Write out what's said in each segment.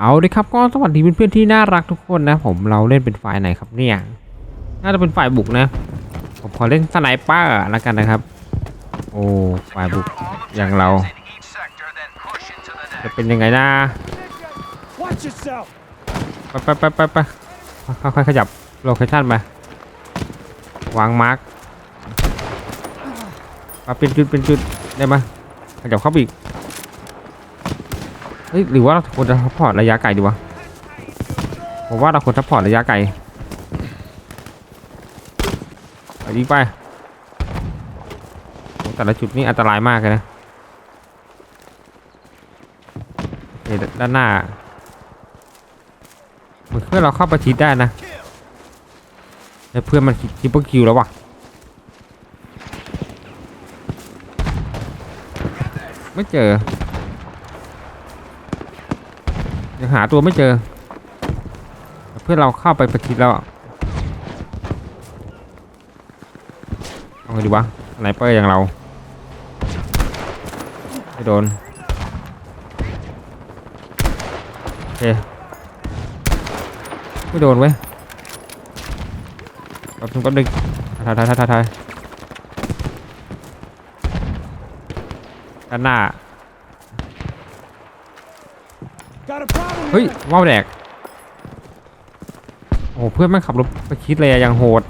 เอาดิครับก็สวัสดีเพื่อนๆที่น่ารักทุกคนนะผมเราเล่นเป็นฝ่ายไหนครับเนี่ยน่าจะเป็นฝ่ายบุกนะ ผมขอเล่นสไนเปอร์แล้วกันนะครับ โอ้ฝ่ายบุกอย่างเรา จะเป็นยังไงนะไปไปไปไปไปค่อยๆขยับโลเคชั่นมาวางมาร์กมาเป็นจุดเป็นจุดได้ไหมขยับเข้าไปอีก ฮ้ยหรือว่าเราควรจะซัพพอร์ตระยะไกลดีวะผมว่าเราควรซัพพอร์ตระยะไกลไปยิงไปแต่ละจุดนี่อันตรายมากเลยนะเด้านหน้าเหมือนเพื่อนเราเข้าประชิดได้นะแต่เพื่อนมันคิปเปอร์คิวแล้ววะไม่เจอ ยัง หาตัวไม่เจอ เพื่อนเราเข้าไปประชิดแล้วเอาไงดีวะไนเปอร์อย่างเราไม่โดนโอเคไม่โดนเว้ยแป๊บนึงแป๊บนึงถ่ายถ่ายถ่ายถ่ายถ่ายด้านหน้า Got a problem เฮ้ย here! ว่าวแดก โอ้โหเพื่อนแม่งขับรถไปคิดเลยอะยังโหด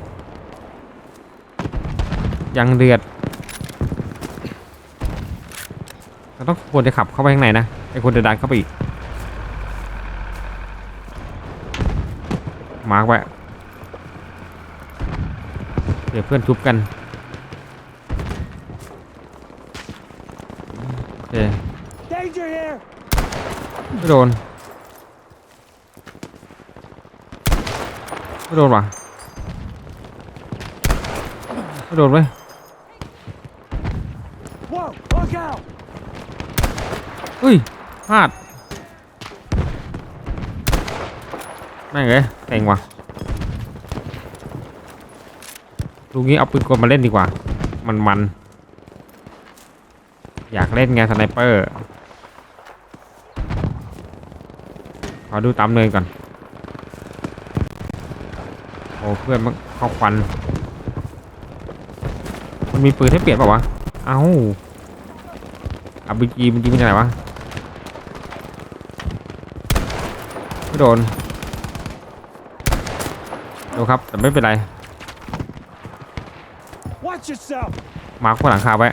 ยังเดือดเราต้องควรจะขับเข้าไปข้างในนะไอ้คนจะดันเข้าไปอีก มาร์กไว้เดี๋ยวเพื่อนทุบกันโอเค Danger here! ไม่โดน ไม่โดนว่ะไม่โดนเว้ยอุ้ยพลาดแม่งเลยเต็งว่ะลูกนี้เอาปืนกลมาเล่นดีกว่า มันมัน อยากเล่นไงสไนเปอร์ ขอดูตามเนินก่อน โอ้ เพื่อนมันเข้าควัน มันมีปืนให้เปลี่ยนเปล่าวะ เอ้าอาบีจีมันยิงมาจากไหนวะ ไม่โดน โดนครับ แต่ไม่เป็นไร Watch yourself! มาร์คบนหลังคาไว้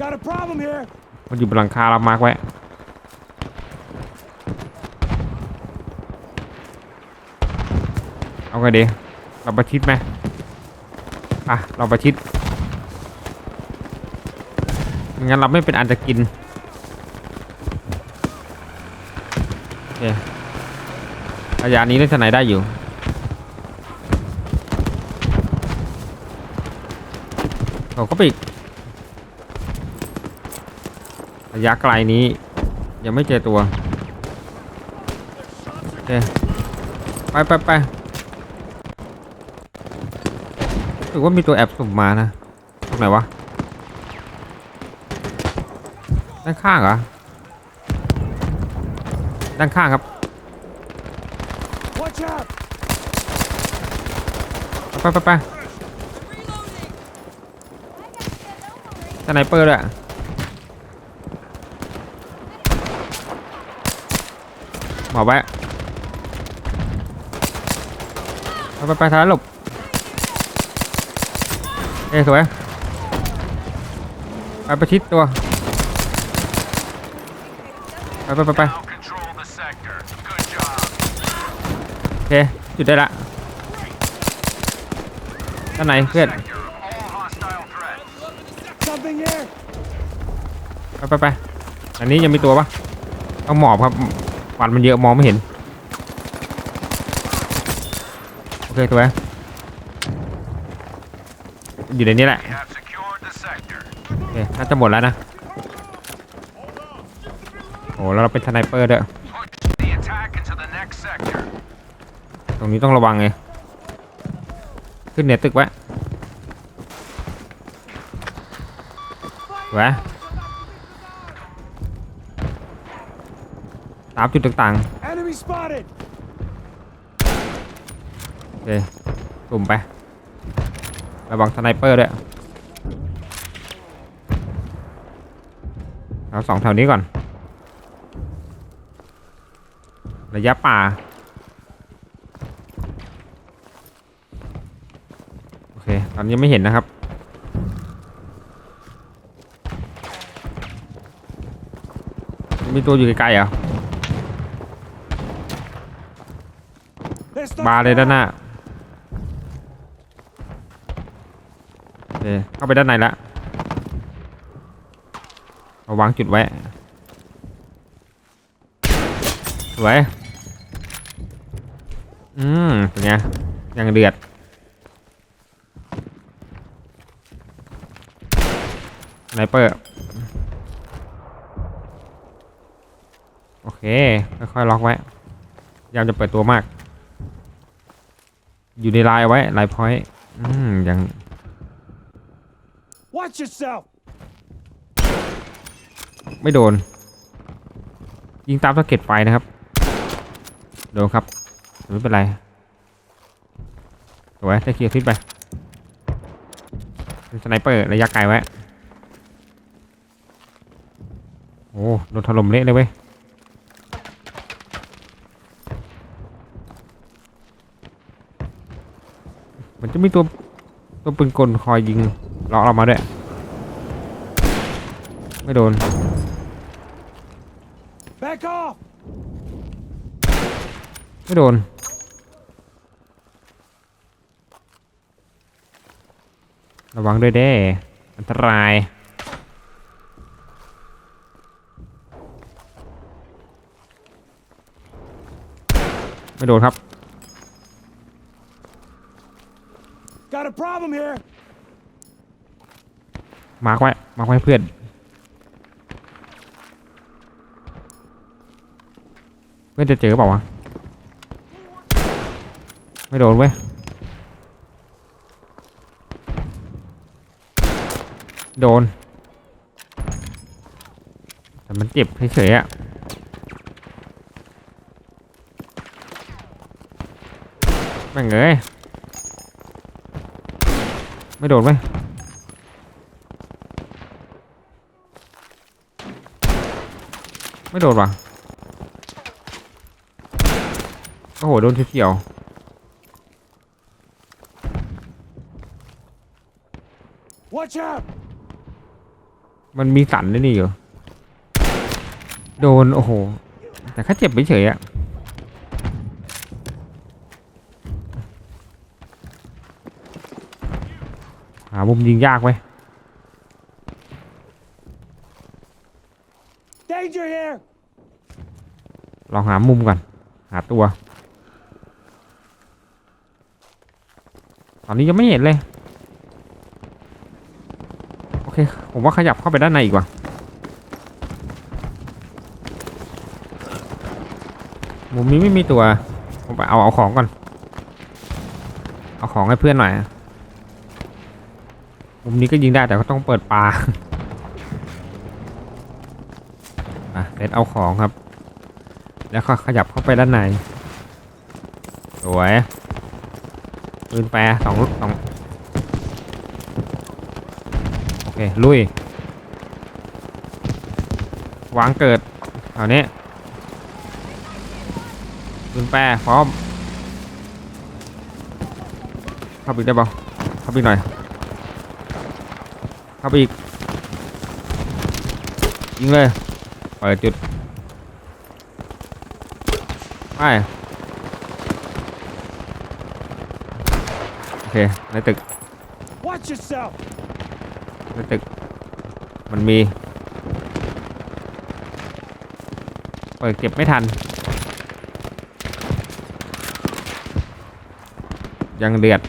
Got a problem here! มันอยู่บนหลังคาเรามาร์คไว้ เอา ไงดีเราประชิดไหมอะ เราประชิดงั้นเราไม่เป็นอันจะกินโอเคระยะนี้เล่นทนายได้อยู่เราก็ไประยะไกลนี้ ยังไม่เจอตัวโอเคไปไปไป รู้สึกว่ามีตัวแอบสุ่มมานะตรงไหนวะด้านข้างเหรอด้านข้างครับ Watch out! ไปไปไปสไนเปอร์ด้วยหมอบไว้ไปไปไปท้ายหลบ เอ้สวยไปประชิดตัวไปไปไปไปโอเคจุดได้ละด้านไหนเพื่อนไปไปไปอันนี้ยังมีตัวปะต้องหมอบครับควันมันเยอะมองไม่เห็นโอเคตัว อยู่ในนี้แหละ We have secured the sector. โอเคน่าจะหมดแล้วนะโอ้แล้วเราเป็นสไนเปอร์ด้วย Push the attack into the next sector. ตรงนี้ต้องระวังไงขึ้นเหนือตึกไว้สวยตามจุดต่าง Enemy spotted. ๆโอเคกลุ่มไป ระวังสไนเปอร์ด้วยเอาสองแถวนี้ก่อน ระยะป่า โอเค ตอนนี้ไม่เห็นนะครับ มีตัวอยู่ไกลๆเหรอ There's บาเลยด้านหน้าโอ เข้าไปด้านในละเอาวางจุดไว้สวยอืมเป็นไงยังเดือดไนเปอร์โอเค ค่อยๆล็อกไว้ยามจะเปิดตัวมาก อยู่ในลน์ไว้ลน์พอยต์อืมยัง Watch yourself. ไม่โดน ยิงตามสะเก็ตไฟนะครับ โดนครับไม่เป็นไรสวยได้เคลียร์ทิศไปสไนเปอร์ระยะไกลไว้ โอ้โดนถล่มเละเลยเว้ยมันจะมีตัวตัวปืนกลคอยยิง ลาะเรามาด้วย ไม่โดน Back off. ไม่โดน ระวังด้วยเด้อันตรายไม่โดนครับ Got a problem here. มาร์กไว้ มาร์กไว้เพื่อน เพื่อนจะเจอเปล่าวะ ไม่โดนเว้ย โดน แต่มันเจ็บเฉยๆอะแม่งเอ้ยไม่โดนเว้ย ไม่โดนว่ะโอ้โห โดนเฉียว Watch out. ๆมันมีสันด้วยนี่อยู่ โดน โอ้โห แต่แค่เจ็บเฉยๆอะหามุมยิงยากไว้ย Danger here. ลองหามุมก่อน หาตัว ตอนนี้ยังไม่เห็นเลย โอเค ผมว่าขยับเข้าไปด้านในอีกว่ะมุมนี้ไม่มีตัว ผมไปเอาเอาของก่อน เอาของให้เพื่อนหน่อย มุมนี้ก็ยิงได้แต่ก็ต้องเปิดปลาอะเซตเอาของครับ แล้วก็ขยับเข้าไปด้านใน สวยปืนแปรสองลูกสองโอเค ลุย วางเกิดแถวนี้ปืนแปรพร้อมเข้าไปได้เปล่าเข้าไปหน่อย เข้าไปอีกยิงเลยเปิดจุด ไปโอเคในตึก Watch yourself. ในตึก มันมีเปิดเก็บไม่ทัน ยังเดือด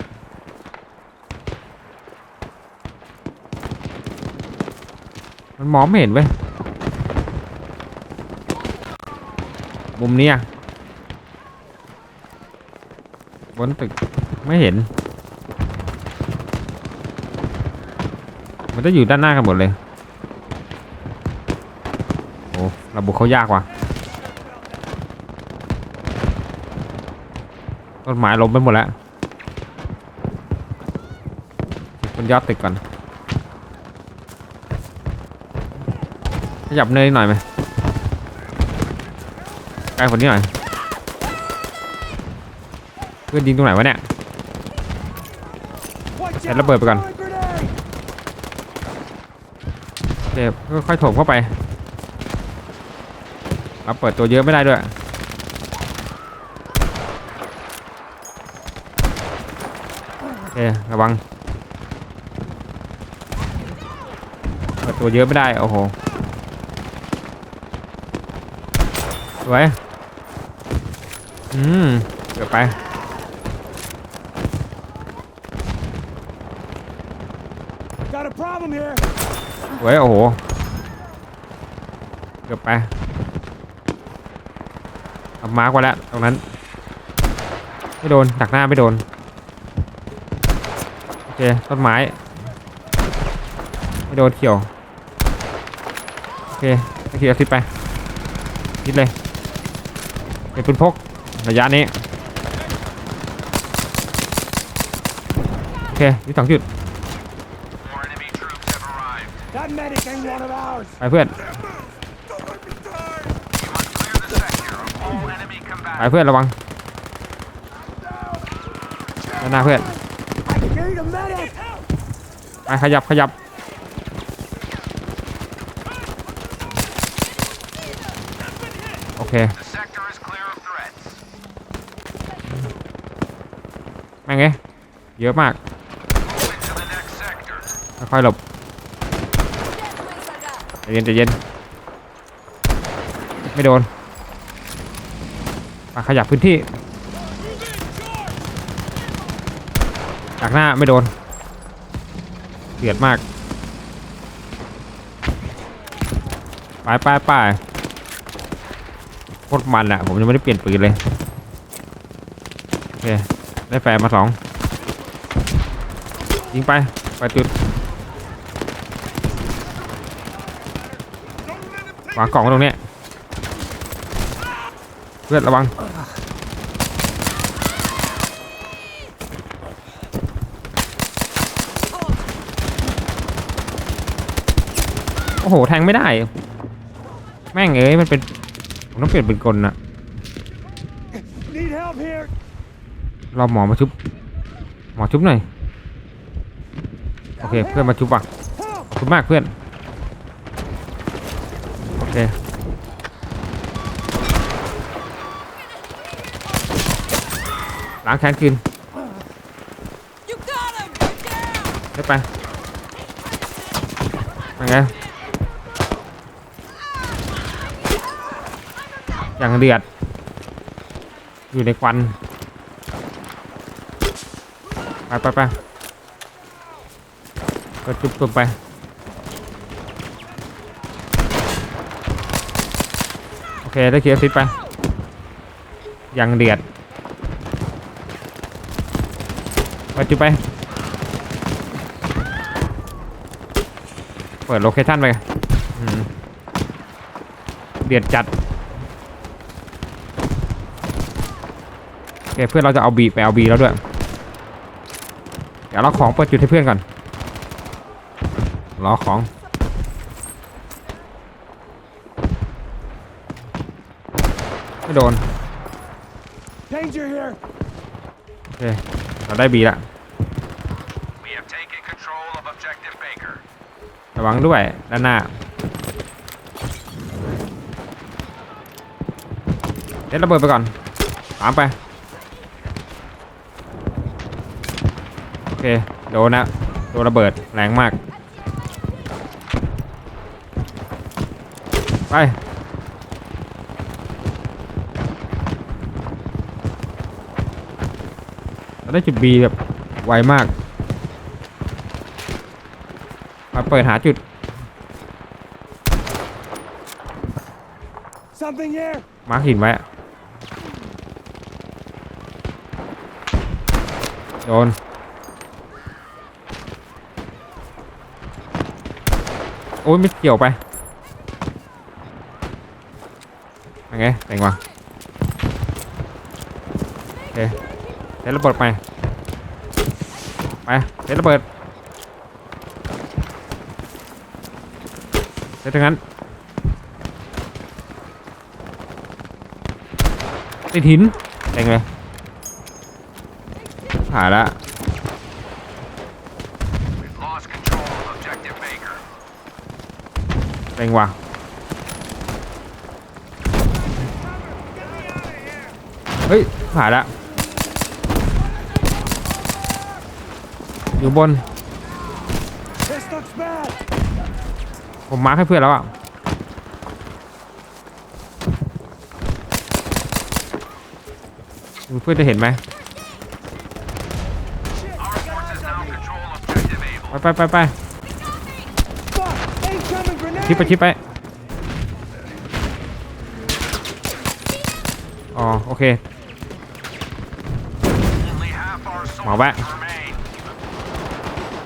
มันมองไม่เห็นเว้ยมุมเนี้ย บนตึกไม่เห็น มันจะอยู่ด้านหน้ากันหมดเลย โอ้เราบุกเขายากว่ะต้นไม้ล้มไปหมดแล้วบนยอดตึกก่อน ขยับเนยหน่อยไหมใกล้คนนี้หน่อย เพื่อนยิงตรงไหนวะเนี่ย Watch Hãy out! nó bơi vào gần. Throwing grenade! โอเคค่อยๆถมเข้าไปเราเปิดตัวเยอะไม่ได้ด้วยโอเคระวัง เปิดตัวเยอะไม่ได้ โอ้โหสวยอืมเกือบไป Got a problem here! สวยโอ้โห เกือบไปเอามาร์กไว้แล้วตรงนั้น ไม่โดนดักหน้าไม่โดน โอเค ต้นไม้ ไม่โดนเขียว โอเคตะเขียวทิศไปทิศเลย เป็นปืนพกระยะนี้ โอเคนี่สองจุด ไปเพื่อนไปเพื่อนระวังหน้าเพื่อนไปขยับขยับโอเคแม่งเอ๊ะเยอะมากค่อยหลบ เย็นใจเย็น ไม่โดนมาขยับพื้นที่ จากหน้าไม่โดนเดือดมาก ไปไปไปโคตรมันอะผมยังไม่ได้เปลี่ยนปืนเลย โอเค ได้แฟร์มาสองยิงไป ไปจุด วางกล่องไว้ตรงเนี้ยเพื่อนระวังโอ้โหแทงไม่ได้ แม่งเอ้ยมันเป็นผมต้องเปลี่ยนเป็นกลนะรอหมอมาชุบหมอชุบหน่อยโอเคเพื่อนมาชุบว่ะ Help! ขอบคุณมากเพื่อน โอเค ล้างแค้นคืนได้ไปยังไงอย่างเดือด อยู่ในควัน ไปไปไปก็จุบจุบไปโอเค ได้เคลียร์ซิปไปย่างเดือด ไปจุบไป เปิดโลเคชั่นไปอืมเดือดจัดโอเคเพื่อนเราจะเอาบีไปเอาบีแล้วด้วย เดี๋ยวเราของเปิดจุดให้เพื่อนก่อนรอของไม่โดน Danger here! โอเค เราได้บีละ We have taken control of objective Baker. ระวังด้วยด้านหน้าเด็ดระเบิดไปก่อนตามไปโอเคโดนนะโดนระเบิดแรงมากไป เรา ได้จุด B แบบไวมาก มาเปิดหาจุด Something here! มาร์คหินไว้อะโดน โอ้ยไม่เกี่ยวไปยังไงแต่งวะโอเค เซตระเบิดไปไปเซตระเบิดเซตทั้งนั้นติดหินแต่งเลยผ่านละ We've lost control of objective Baker. แต่งว่ะเฮ้ยผ่านละ อยู่บน ผมมาให้เพื่อนแล้วอะ เพื่อนจะเห็นไหมไปไปไปไปชิปไปชิปไป อ๋อ โอเคหมาแวะ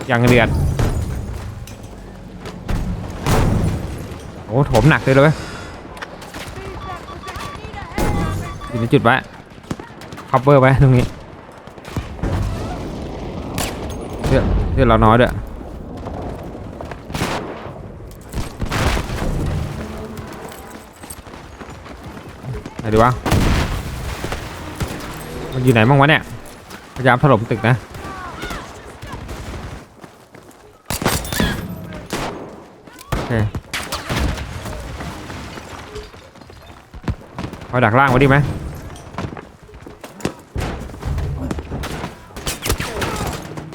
remain. ยังเดือดโอ้โถมหนักเลยเลยอยู่ในจุดไว้คัพเบอร์ไว้ตรงนี้เลือดเลือดเราน้อยด้วยไหนดีวะมันอยู่ไหนบ้างวะเนี่ยพยายามถล่มตึกนะ โอ เคคอยดักล่างไว้ดีไหม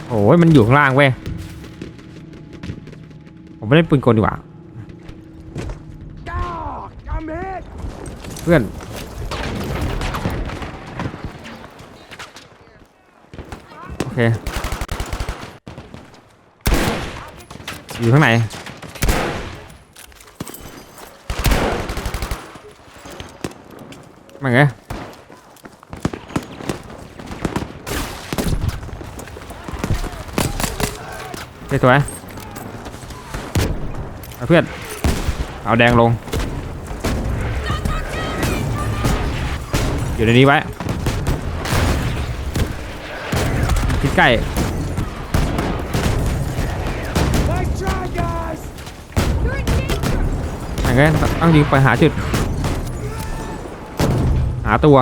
โอ้ยมันอยู่ข้างล่างเว้ย ผมไม่ได้ปืนกลดีกว่า เพื่อน โอเค อยู่ข้างในมา ไงโอเคสวยเอาเพื่อน เอาแดงลง อยู่ในนี้ไว้ทิศใกล้ Nice try, guys! You're in danger! อย่างงี้ต้องยิงไปหาจุดาตัว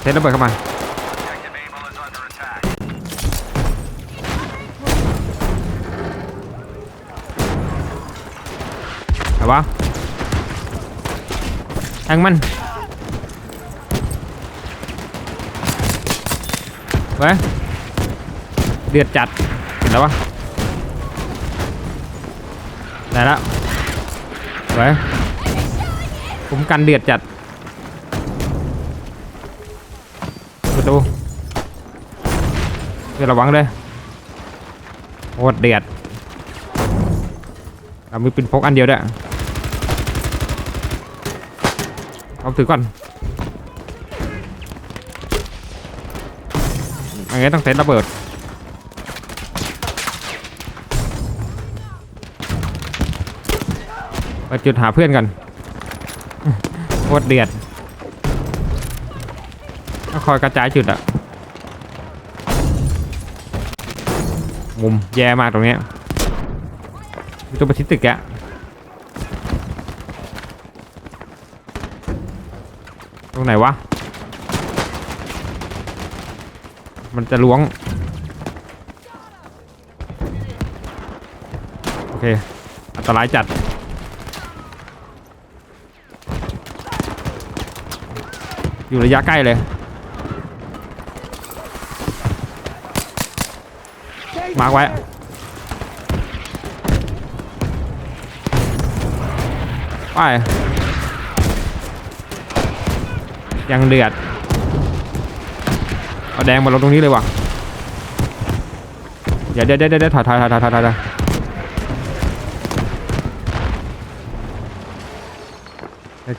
เซตระเบิดเข้ามา Objective Able is under attack. ไหนวะแทงมันเว้ยเดือดจัด เห็นแล้ววะ ได้แล้วเว้ยผมกันเดือดจัดประตูเดี๋ยวระวังเลยโคตรเดือดเรามีปืนพกอันเดียวด้วยเอาถือก่อนอันนี้ต้องเซตระเบิด ไปจุดหาเพื่อนกันโคตรเดือดต้องคอยกระจายจุดอะมุมแย่มากตรงเนี้ยมีตัวประชิดตึกอะตรงไหนวะ มันจะล้วง โอเค อันตรายจัด อยู่ระยะใกล้เลย มาไว้ ไป ยังเดือด เอาแดงมาลงตรงนี้เลยว่ะเดี๋ยวเดี๋ยวเดี๋ยวเดี๋ยวถอยถอยถอยถอยถอยถอย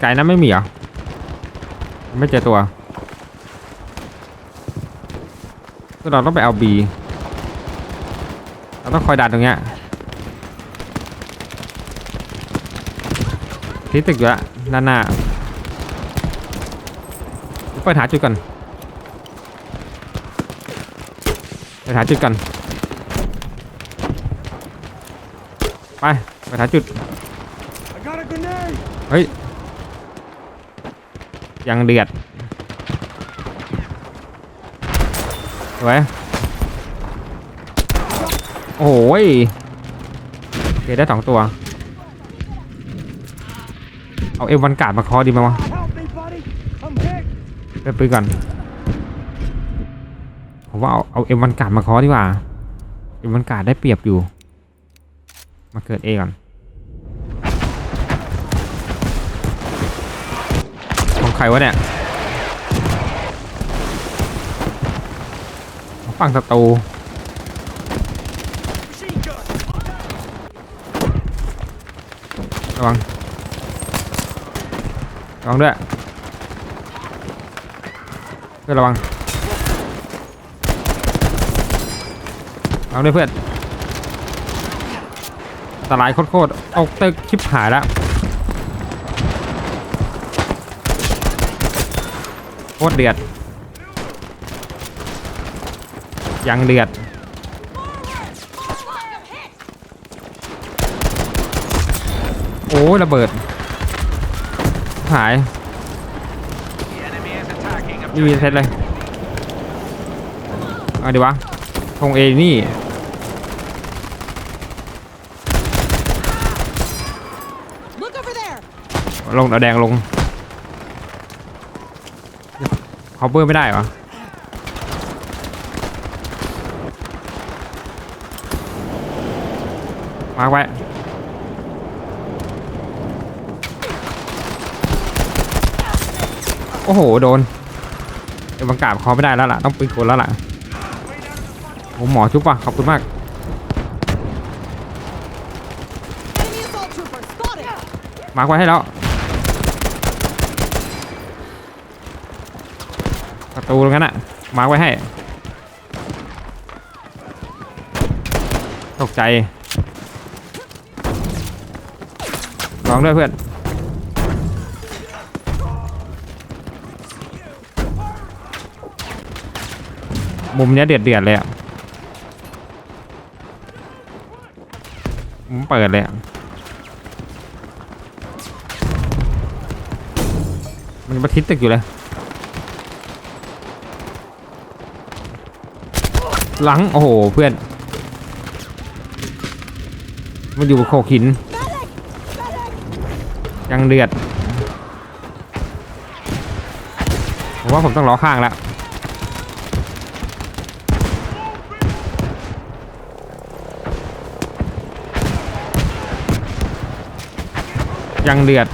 ไกลๆนั้นไม่มีเหรอ ไม่เจอตัวก็เราต้องไปเอาบีเราต้องคอยดันตรงเนี้ยที่ตึกอยู่ละด้านหน้าเปิดหาจุดก่อนเปิดหาจุดก่อนไปเปิดหาจุดเฮ้ย ยังเดือดสวยโอ้ยโอเคได้สองตัว เอาเอวันกาดมาคอดีไหมวะ Help me, buddy! I'm hit! เล่นปืนก่อนผมว่าเอาเอาเอวันกาดมาคอดีกว่าเอวันกาดได้เปรียบอยู่ มาเกิดเอก่อน ใครวะเนี่ย ฝั่งศัตรูระวังระวังด้วยเพื่อนระวังระวังด้วยเพื่อนอันตรายโคตรๆเอาตึกชิบหายแล้ว โคตรเดือด ยังเดือด โอ้ยระเบิด หาย The enemy is attacking ไม่มีเซตเลยเอาดีวะธงเอนี่ Look over there. ลงเอาแดงลง คอเบอร์ไม่ได้เหรอมาร์คไว้โอ้โห โดนเดี๋ยวบังกาบคอไม่ได้แล้วล่ะ ต้องปืนกลแล้วล่ะโอ้หมอชุบว่ะ ขอบคุณมาก Enemy assault trooper spotted. มาร์คไว้ให้แล้ว ประ ตูตรงนั้นอะมาร์คไว้ให้ตกใจลองด้วยเพื่อนมุมเนี้ยเดือดเดือดเลยอะมุมเปิดเลยอะมันมาทิศตึกอยู่เลย หลัง โอ้โห เพื่อน มันอยู่บนโขกหิน ยังเดือด ผมว่าผมต้องล้อข้างแล้ว ยังเดือด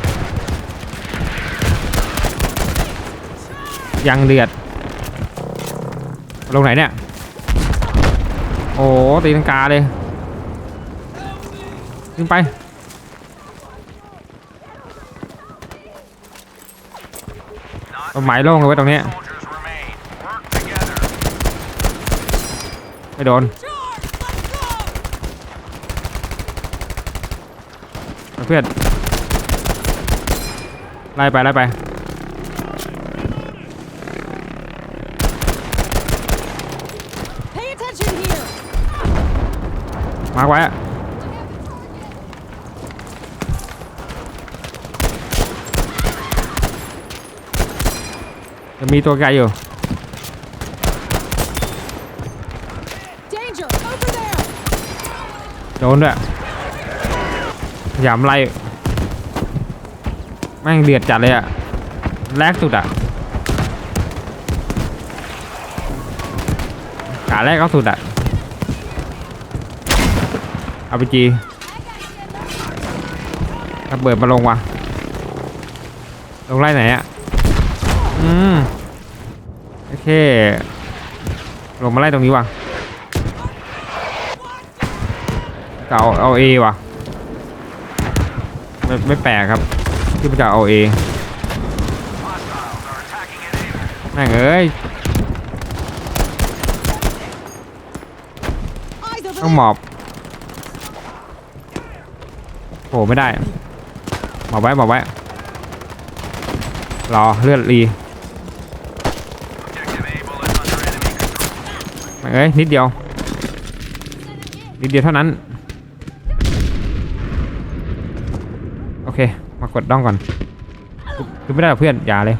ยังเดือด ลงไหนเนี่ย โอ้ตีลังกาเลยขึ้นไปต้นไม้โล่งเลยไว้ตรงนี้ ไม่โดนเพื่อนไล่ไปไล่ไป มาร์คไว้อะจะมีตัวไกลอยู่ Danger. Over there. โดนด้วยพยายามไล่แม่งเดือดจัดเลยอะแรกสุดอะขาแรกก็สุดอะเอาไปจีระเบิดมาลงวะลงไล่ไหนอะอืมโอเค ลงมาไล่ตรงนี้วะก็เอาเอาเอวะไม่ไม่แปลกครับ ที่มันจะเอาเอแม่งเอ้ยต้องหมอบ โผล่ไม่ได้หมอบไว้หมอบไว้ รอเลือดรีเอ้ยนิดเดียว นิดเดียวเท่านั้น โอเค มากดด้องก่อน คือไม่ได้หรอกเพื่อน อย่าเลย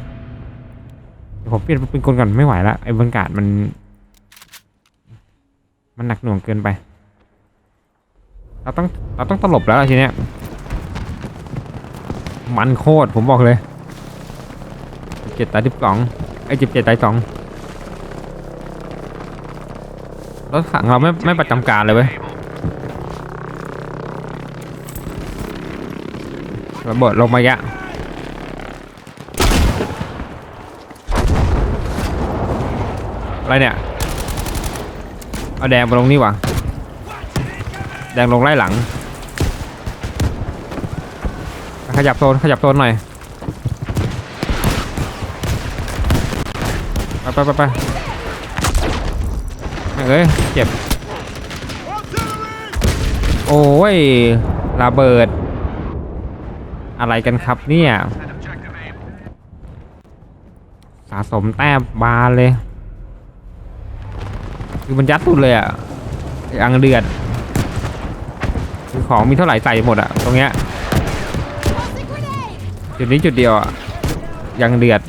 ผมเปลี่ยนเป็นกลก่อนไม่ไหวละไอ้บรรยากาศมัน มันหนักหน่วงเกินไป เราต้องเราต้องตลบแล้วทีเนี้ย มันโคตรผมบอกเลยเจ็ดตายสิบสองไอ้จิบเจ็ดตายสองรถถังเราไม่ไม่ประจำการเลยเว้ยระเบิดลงมายะอะไรเนี่ย เอาแดงมาลงนี่วะแดงลงไล่หลัง ข ยับโซนขยับโซนหน่อยไปไปไปไปเอ้ยเจ็บ โอ้ยระเบิด อะไรกันครับเนี่ยสะสมแต้มบาเลย คือมันยัดสุดเลยอะอังเดือดคือของมีเท่าไหร่ใส่หมดอะตรงเนี้ย จุดนี้จุดเดียวอะ ยังเดือด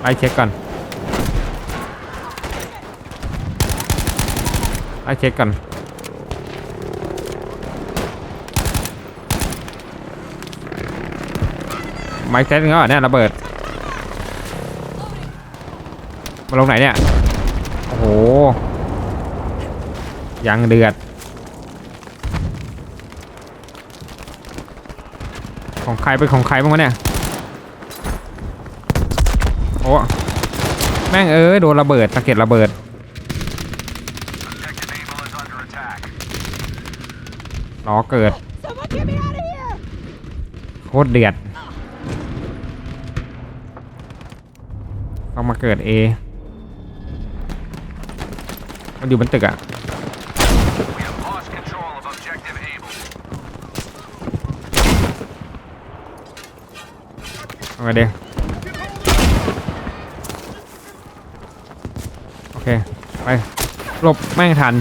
ไปเช็คก่อน ไปเช็คก่อนไม้เซ็ตเขาเหรอเนี่ยระเบิด มาลงไหนเนี่ย โอ้โห ยังเดือด ของใครเป็นของใครบ้างวะเนี่ย โอ้แม่งเอ้ยโดนระเบิดสะเก็ดระเบิด ล้อเกิด โคตรเดือดต้องมาเกิดเอมันอยู่บนตึกอะ เอาไงเดีโอเค ไปหลบแม่งทัน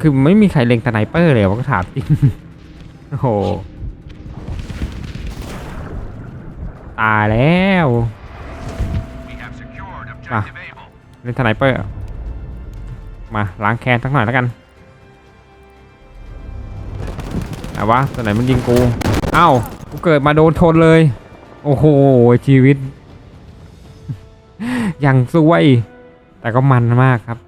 คือไม่มีใครเล็งสไนเปอร์เลยว่าก็ถามจริงโอ้โห ตายแล้ว We have secured Objective Able. เล่นสไนเปอร์ มาล้างแค้นสักหน่อยแล้วกันไหนวะตัวไหนมันยิงกู เอ้า กูเกิดมาโดนชนเลย โอ้โห ชีวิต อย่างซวย แต่ก็มันมากครับ